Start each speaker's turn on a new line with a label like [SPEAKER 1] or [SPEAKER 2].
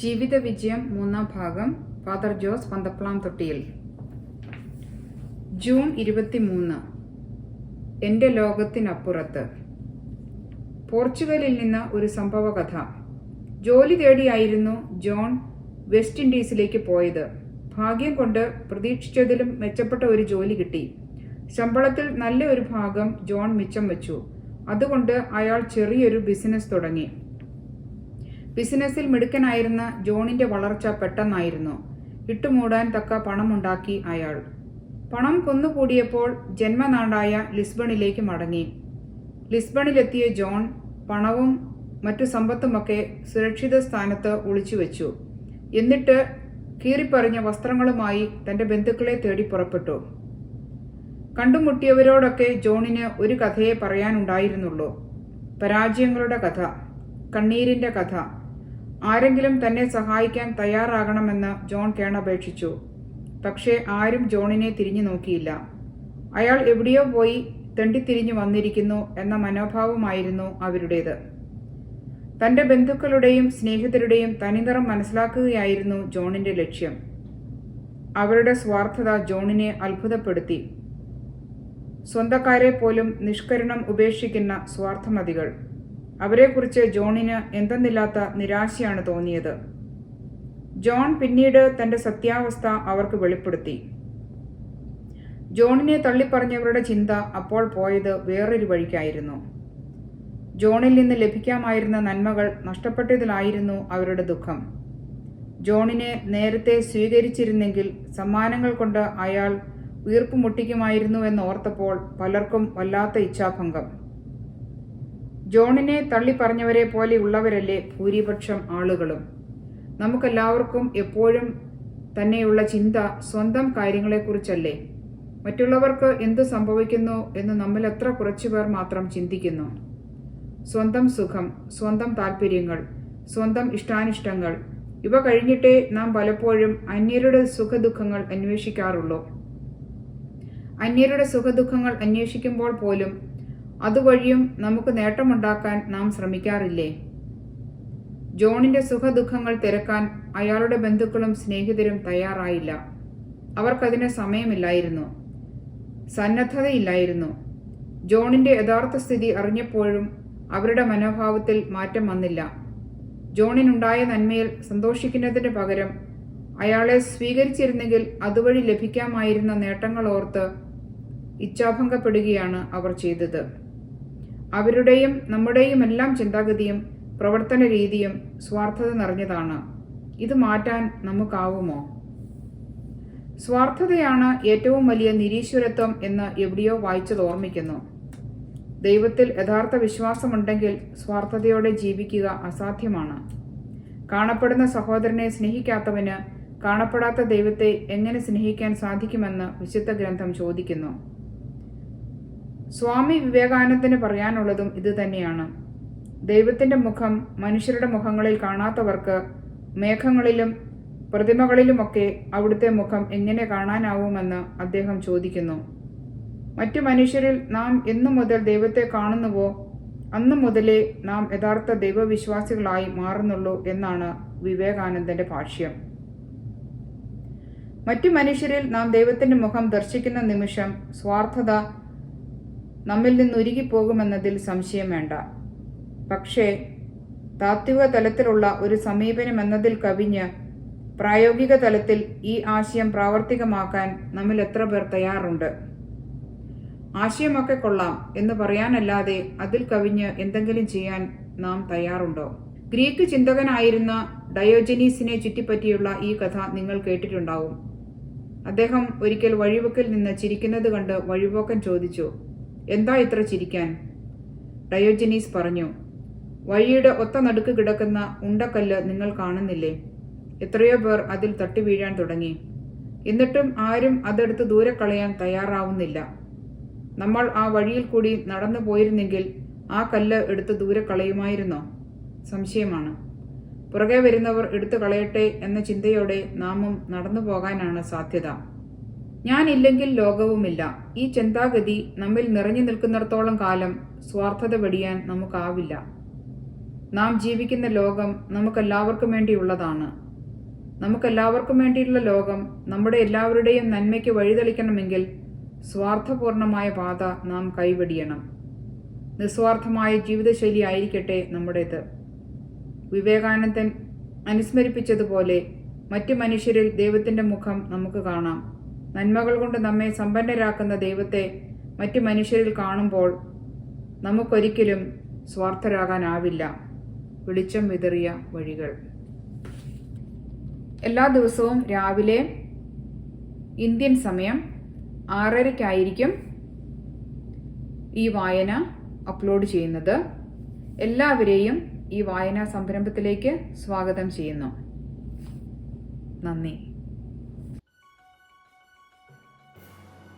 [SPEAKER 1] ജീവിത വിജയം മൂന്നാം ഭാഗം ഫാദർ ജോസ് പന്തപ്പളാം തൊട്ടിയിൽ. ജൂൺ ഇരുപത്തി മൂന്ന് എന്റെ ലോകത്തിനപ്പുറത്ത്. പോർച്ചുഗലിൽ നിന്ന് ഒരു സംഭവ കഥ ജോലി തേടിയായിരുന്നു ജോൺ വെസ്റ്റ് ഇൻഡീസിലേക്ക് പോയത്. ഭാഗ്യം കൊണ്ട് പ്രതീക്ഷിച്ചതിലും മെച്ചപ്പെട്ട ഒരു ജോലി കിട്ടി. ശമ്പളത്തിൽ നല്ല ഒരു ഭാഗം ജോൺ മിച്ചം വെച്ചു. അതുകൊണ്ട് അയാൾ ചെറിയൊരു ബിസിനസ് തുടങ്ങി. ബിസിനസ്സിൽ മിടുക്കനായിരുന്ന ജോണിന്റെ വളർച്ച പെട്ടെന്നായിരുന്നു. ഇട്ടുമൂടാൻ തക്ക പണമുണ്ടാക്കി അയാൾ. പണം കൊന്നുകൂടിയപ്പോൾ ജന്മനാടായ ലിസ്ബണിലേക്ക് മടങ്ങി. ലിസ്ബണിലെത്തിയ ജോൺ പണവും മറ്റു സമ്പത്തുമൊക്കെ സുരക്ഷിത സ്ഥാനത്ത് ഒളിച്ചുവെച്ചു എന്നിട്ട് കീറിപ്പറിഞ്ഞ വസ്ത്രങ്ങളുമായി തന്റെ ബന്ധുക്കളെ തേടി പുറപ്പെട്ടു. കണ്ടുമുട്ടിയവരോടൊക്കെ ജോണിന് ഒരു കഥയെ പറയാനുണ്ടായിരുന്നുള്ളൂ. പരാജയങ്ങളുടെ കഥ കണ്ണീരിന്റെ കഥ. ആരെങ്കിലും തന്നെ സഹായിക്കാൻ തയ്യാറാകണമെന്ന് ജോൺ കേണപേക്ഷിച്ചു പക്ഷേ ആരും ജോണിനെ തിരിഞ്ഞു നോക്കിയില്ല. അയാൾ എവിടെയോ പോയി തെണ്ടിത്തിരിഞ്ഞു വന്നിരിക്കുന്നു എന്ന മനോഭാവമായിരുന്നു അവരുടേത്. തന്റെ ബന്ധുക്കളുടെയും സ്നേഹിതരുടെയും തനിനിറം മനസ്സിലാക്കുകയായിരുന്നു ജോണിന്റെ ലക്ഷ്യം. അവരുടെ സ്വാർത്ഥത ജോണിനെ അത്ഭുതപ്പെടുത്തി. സ്വന്തക്കാരെ പോലും നിഷ്കരണം ഉപേക്ഷിക്കുന്ന സ്വാർത്ഥമതികൾ. അവരെക്കുറിച്ച് ജോണിന് എന്തെന്നില്ലാത്ത നിരാശയാണ് തോന്നിയത്. ജോൺ പിന്നീട് തന്റെ സത്യാവസ്ഥ അവർക്ക് വെളിപ്പെടുത്തി. ജോണിനെ തള്ളിപ്പറഞ്ഞവരുടെ ചിന്ത അപ്പോൾ പോയത് വേറൊരു വഴിക്കായിരുന്നു. ജോണിൽ നിന്ന് ലഭിക്കാമായിരുന്ന നന്മകൾ നഷ്ടപ്പെട്ടതിലായിരുന്നു അവരുടെ ദുഃഖം. ജോണിനെ നേരത്തെ സ്വീകരിച്ചിരുന്നെങ്കിൽ സമ്മാനങ്ങൾ കൊണ്ട് അയാൾ വീർപ്പ് മുട്ടിക്കുമായിരുന്നു എന്നോർത്തപ്പോൾ പലർക്കും വല്ലാത്ത ഇച്ഛാഭംഗം. ജോണിനെ തള്ളിപ്പറഞ്ഞവരെ പോലെയുള്ളവരല്ലേ ഭൂരിപക്ഷം ആളുകളും? നമുക്കെല്ലാവർക്കും എപ്പോഴും തന്നെയുള്ള ചിന്ത സ്വന്തം കാര്യങ്ങളെക്കുറിച്ചല്ലേ? മറ്റുള്ളവർക്ക് എന്ത് സംഭവിക്കുന്നു എന്ന് നമ്മൾ എത്ര കുറച്ചുപേർ മാത്രം ചിന്തിക്കുന്നു. സ്വന്തം സുഖം സ്വന്തം താല്പര്യങ്ങൾ സ്വന്തം ഇഷ്ടാനിഷ്ടങ്ങൾ ഇവ കഴിഞ്ഞിട്ടേ നാം പലപ്പോഴും അന്യരുടെ സുഖദുഃഖങ്ങൾ അന്വേഷിക്കാറുള്ളൂ. അന്യരുടെ സുഖദുഃഖങ്ങൾ അന്വേഷിക്കുമ്പോൾ പോലും അതുവഴിയും നമുക്ക് നേട്ടമുണ്ടാക്കാൻ നാം ശ്രമിക്കാറില്ലേ? ജോണിന്റെ സുഖദുഃഖങ്ങൾ തിരക്കാൻ അയാളുടെ ബന്ധുക്കളും സ്നേഹിതരും തയ്യാറായില്ല. അവർക്കതിന് സമയമില്ലായിരുന്നു. സന്നദ്ധതയില്ലായിരുന്നു. ജോണിന്റെ യഥാർത്ഥ സ്ഥിതി അറിഞ്ഞപ്പോഴും അവരുടെ മനോഭാവത്തിൽ മാറ്റം വന്നില്ല. ജോണിനുണ്ടായ നന്മയിൽ സന്തോഷിക്കുന്നതിന് പകരം അയാളെ സ്വീകരിച്ചിരുന്നെങ്കിൽ അതുവഴി ലഭിക്കാമായിരുന്ന നേട്ടങ്ങൾ ഓർത്ത് ഇച്ഛാഭംഗപ്പെടുകയാണ് അവർ ചെയ്തത്. അവരുടെയും നമ്മുടെയും എല്ലാം ചിന്താഗതിയും പ്രവർത്തന രീതിയും സ്വാർത്ഥത നിറഞ്ഞതാണ്. ഇത് മാറ്റാൻ നമുക്കാവുമോ? സ്വാർത്ഥതയാണ് ഏറ്റവും വലിയ നിരീശ്വരത്വം എന്ന് എവിടെയോ വായിച്ചത് ഓർമ്മിക്കുന്നു. ദൈവത്തിൽ യഥാർത്ഥ വിശ്വാസമുണ്ടെങ്കിൽ സ്വാർത്ഥതയോടെ ജീവിക്കുക അസാധ്യമാണ്. കാണപ്പെടുന്ന സഹോദരനെ സ്നേഹിക്കാത്തവന് കാണപ്പെടാത്ത ദൈവത്തെ എങ്ങനെ സ്നേഹിക്കാൻ സാധിക്കുമെന്ന് വിശുദ്ധ ഗ്രന്ഥം ചോദിക്കുന്നു. സ്വാമി വിവേകാനന്ദന് പറയാനുള്ളതും ഇതുതന്നെയാണ് ദൈവത്തിന്റെ മുഖം മനുഷ്യരുടെ മുഖങ്ങളിൽ കാണാത്തവർക്ക് മേഘങ്ങളിലും പ്രതിമകളിലുമൊക്കെ അവിടുത്തെ മുഖം എങ്ങനെ കാണാനാവുമെന്ന് അദ്ദേഹം ചോദിക്കുന്നു. മറ്റു മനുഷ്യരിൽ നാം എന്നു മുതൽ ദൈവത്തെ കാണുന്നുവോ അന്നു മുതലേ നാം യഥാർത്ഥ ദൈവവിശ്വാസികളായി മാറുന്നുള്ളൂ എന്നാണ് വിവേകാനന്ദന്റെ ഭാഷ്യം. മറ്റു മനുഷ്യരിൽ നാം ദൈവത്തിന്റെ മുഖം ദർശിക്കുന്ന നിമിഷം സ്വാർത്ഥത നമ്മിൽ നിന്നൊരുകിപ്പോകുമെന്നതിൽ സംശയം വേണ്ട. പക്ഷേ താത്വിക തലത്തിലുള്ള ഒരു സമീപനം എന്നതിൽ കവിഞ്ഞ് പ്രായോഗിക തലത്തിൽ ഈ ആശയം പ്രാവർത്തികമാക്കാൻ നമ്മിൽ എത്ര പേർ തയ്യാറുണ്ട്? ആശയമൊക്കെ കൊള്ളാം എന്ന് പറയാനല്ലാതെ അതിൽ കവിഞ്ഞ് എന്തെങ്കിലും ചെയ്യാൻ നാം തയ്യാറുണ്ടോ? ഗ്രീക്ക് ചിന്തകനായിരുന്ന ഡയോജനീസിനെ ചുറ്റിപ്പറ്റിയുള്ള ഈ കഥ നിങ്ങൾ കേട്ടിട്ടുണ്ടാവും. അദ്ദേഹം ഒരിക്കൽ വഴിവക്കിൽ നിന്ന് ചിരിക്കുന്നത് കണ്ട് വഴിപോക്കൻ ചോദിച്ചു എന്താ ഇത്ര ചിരിക്കാൻ? ഡയോജനീസ് പറഞ്ഞു വഴിയുടെ ഒത്ത നടുക്ക് കിടക്കുന്ന ഉണ്ടക്കല്ല് നിങ്ങൾ കാണുന്നില്ലേ? എത്രയോ പേർ അതിൽ തട്ടി വീഴാൻ തുടങ്ങി. എന്നിട്ടും ആരും അതെടുത്ത് ദൂരെ കളയാൻ തയ്യാറാവുന്നില്ല. നമ്മൾ ആ വഴിയിൽ കൂടി നടന്നു പോയിരുന്നെങ്കിൽ ആ കല്ല് എടുത്ത് ദൂരെ കളയുമായിരുന്നോ? സംശയമാണ്. പുറകെ വരുന്നവർ എടുത്തു കളയട്ടെ എന്ന ചിന്തയോടെ നാമും നടന്നു പോകാനാണ് സാധ്യത. ഞാനില്ലെങ്കിൽ ലോകവുമില്ല. ഈ ചിന്താഗതി നമ്മിൽ നിറഞ്ഞു നിൽക്കുന്നിടത്തോളം കാലം സ്വാർത്ഥത വെടിയാൻ നമുക്കാവില്ല. നാം ജീവിക്കുന്ന ലോകം നമുക്കെല്ലാവർക്കും വേണ്ടിയുള്ളതാണ്. നമുക്കെല്ലാവർക്കും വേണ്ടിയുള്ള ലോകം നമ്മുടെ എല്ലാവരുടെയും നന്മയ്ക്ക് വഴിതെളിക്കണമെങ്കിൽ സ്വാർത്ഥപൂർണമായ പാത നാം കൈവെടിയണം. നിസ്വാർത്ഥമായ ജീവിതശൈലി ആയിരിക്കട്ടെ നമ്മുടേത്. വിവേകാനന്ദൻ അനുസ്മരിപ്പിച്ചതുപോലെ മറ്റു മനുഷ്യരിൽ ദൈവത്തിന്റെ മുഖം നമുക്ക് കാണാം. നന്മകൾ കൊണ്ട് നമ്മെ സമ്പന്നരാക്കുന്ന ദൈവത്തെ മറ്റു മനുഷ്യരിൽ കാണുമ്പോൾ നമുക്കൊരിക്കലും സ്വാർത്ഥരാകാനാവില്ല. വെളിച്ചം വിതറിയ വഴികൾ. എല്ലാ ദിവസവും രാവിലെ ഇന്ത്യൻ സമയം ആറരയ്ക്കായിരിക്കും ഈ വായന അപ്ലോഡ് ചെയ്യുന്നത്. എല്ലാവരെയും ഈ വായനാ സംരംഭത്തിലേക്ക് സ്വാഗതം ചെയ്യുന്നു. നന്ദി.